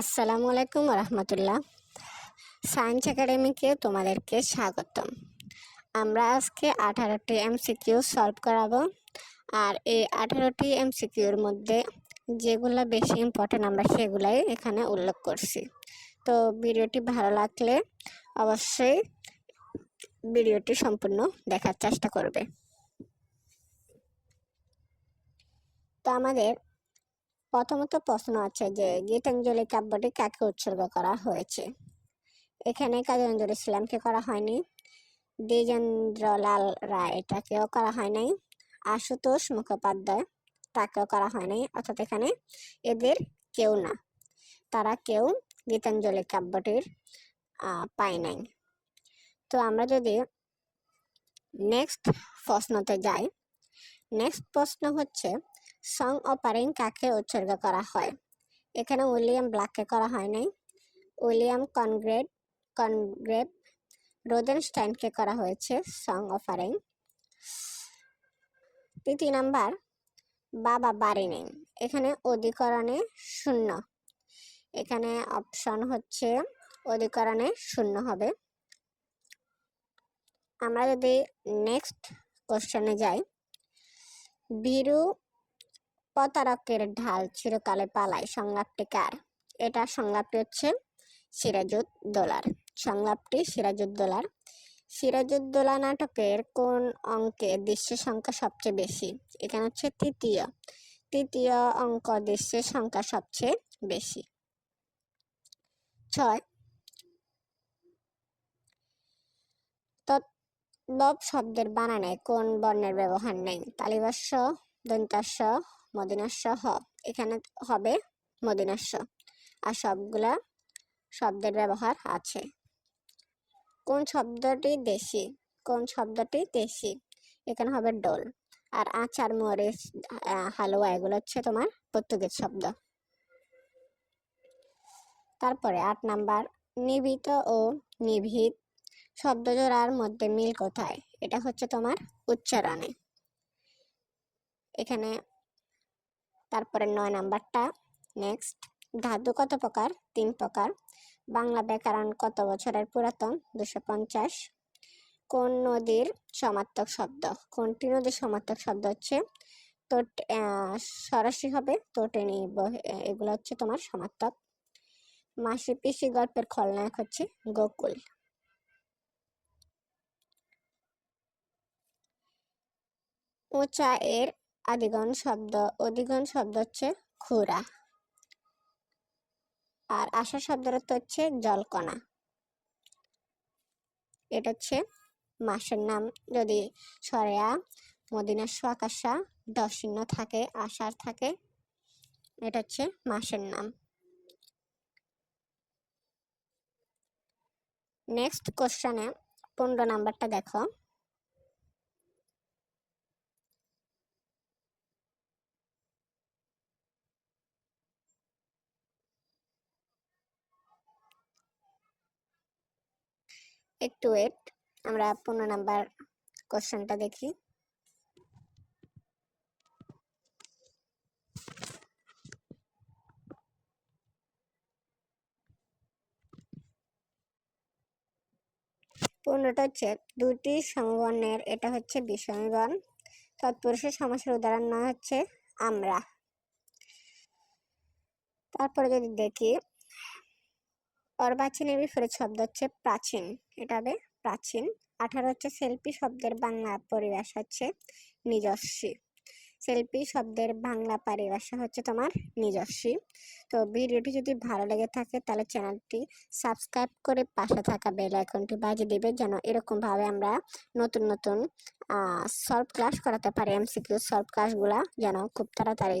আসসালামু আলাইকুম রহমতুল্লাহ। সায়েন্স একাডেমিকে তোমাদেরকে স্বাগতম। আমরা আজকে আঠারোটি এমসিকিউ সলভ করাবো। আর এই আঠারোটি এমসিকিউর মধ্যে যেগুলো বেশি ইম্পর্টেন্ট আমরা সেগুলাই এখানে উল্লেখ করছি। তো ভিডিওটি ভালো লাগলে অবশ্যই ভিডিওটি সম্পূর্ণ দেখার চেষ্টা করবে। তো আমাদের প্রথমত প্রশ্ন আছে যে গীতাঞ্জলি কাব্যটি কাকে উৎসর্গ করা হয়েছে? এখানে কাজী নজরুল ইসলামকে করা হয়নি, দ্বিজেন্দ্রলাল রায় এটাকেও করা হয় নাই, আশুতোষ মুখোপাধ্যায় তাকেও করা হয় নাই, অর্থাৎ এখানে এদের কেউ না, তারা কেউ গীতাঞ্জলি কাব্যটির পায় নাই। তো আমরা যদি নেক্সট প্রশ্নতে যাই নেক্সট প্রশ্ন হচ্ছে সং অপারিং কাকে উৎসর্গ করা হয়? এখানে উইলিয়াম ব্ল্যাককে করা হয় নাই। উইলিয়াম কনগ্রেড কনগ্রেভ রোদেনস্টাইনকে করা হয়েছে সং অফারিং তৃতীয় নাম্বার, বাবা বাড়ি নেই। এখানে অধিকরণে শূন্য। এখানে অপশন হচ্ছে অধিকরণে শূন্য হবে। আমরা যদি নেক্সট কোশ্চেনে যাই, বীরু প্রতারকের ঢাল চিরকালে পালায় সংলাপটি কার এটা সংলাপটি হচ্ছে সিরাজুদ্দৌলার সংলাপটি সিরাজুদ্দৌলার সিরাজুদ্দৌলা নাটকের কোন অঙ্কে দৃশ্যের সংখ্যা সবচেয়ে বেশি? এখানে হচ্ছে তৃতীয়। তৃতীয় অঙ্ক দৃশ্যের সংখ্যা সবচেয়ে বেশি। ছয়। তৎলব শব্দের বানানে কোন বর্ণের ব্যবহার নেই? তালিবাস্য, দন্তাস্য মদিনাস্য হ এখানে হবে মদিনাস্য আর সবগুলা শব্দের ব্যবহার আছে। কোন শব্দটি দেশি? কোন শব্দটি দেশি? এখানে হবে ডোল। আর আচার মরিচ হালুয়া, এগুলো হচ্ছে তোমার পর্তুগিজ শব্দ। তারপরে আট নাম্বার, নিবিত ও নিভৃত শব্দ জোড়ার মধ্যে মিল কোথায়? এটা হচ্ছে তোমার উচ্চারণে। এখানে তারপরে নয় নাম্বারটা নেক্সট ধাতু কত প্রকার? তিন প্রকার। বাংলা ব্যাকরণ কত বছরের পুরাতন? দুশো পঞ্চাশ। কোন নদীর সমার্থক শব্দ? কোনটি নদীর সমার্থক শব্দ হচ্ছে? তো সরাসরি হবে তোটেনি এগুলো হচ্ছে তোমার সমার্থক মাসি পিসি গল্পের খলনায়ক হচ্ছে গোকুল। উঁচা এর আদিগণ শব্দ অধিগণ শব্দ হচ্ছে খুরা। আর আশা শব্দের অর্থ হচ্ছে জলকণা। এটা হচ্ছে মাসের নাম। যদি সরেয়া, মদিনার আকাশা দশিন্য থাকে আশার থাকে, এটা হচ্ছে মাসের নাম। নেক্সট কোশ্চেনে পনেরো নাম্বারটা দেখো। একটু ওয়েট আমরা পনেরো নাম্বার কোশ্চেনটা দেখি। পনেরোটা হচ্ছে দুটি সমবর্ণের এটা হচ্ছে বিষমীবর্ণ তৎপুরুষের সমাসের উদাহরণ না হচ্ছে আমরা। তারপরে যদি দেখি অর্বাচীনের বিপরীত শব্দ হচ্ছে প্রাচীন। এটা হবে প্রাচীন। আঠারো হচ্ছে সেলফি শব্দের বাংলা পরিভাষা হচ্ছে নিজস্বী। সেলফি শব্দের বাংলা পরিভাষা হচ্ছে তোমার নিজস্বী। তো ভিডিওটি যদি ভালো লেগে থাকে তাহলে চ্যানেলটি সাবস্ক্রাইব করে পাশে থাকা বেল আইকনটি বাজিয়ে দিবে যেন এরকম ভাবে আমরা নতুন নতুন সলভ ক্লাস করাতে পারি এমসিকিউ সলভ ক্লাসগুলা যেন খুব তাড়াতাড়ি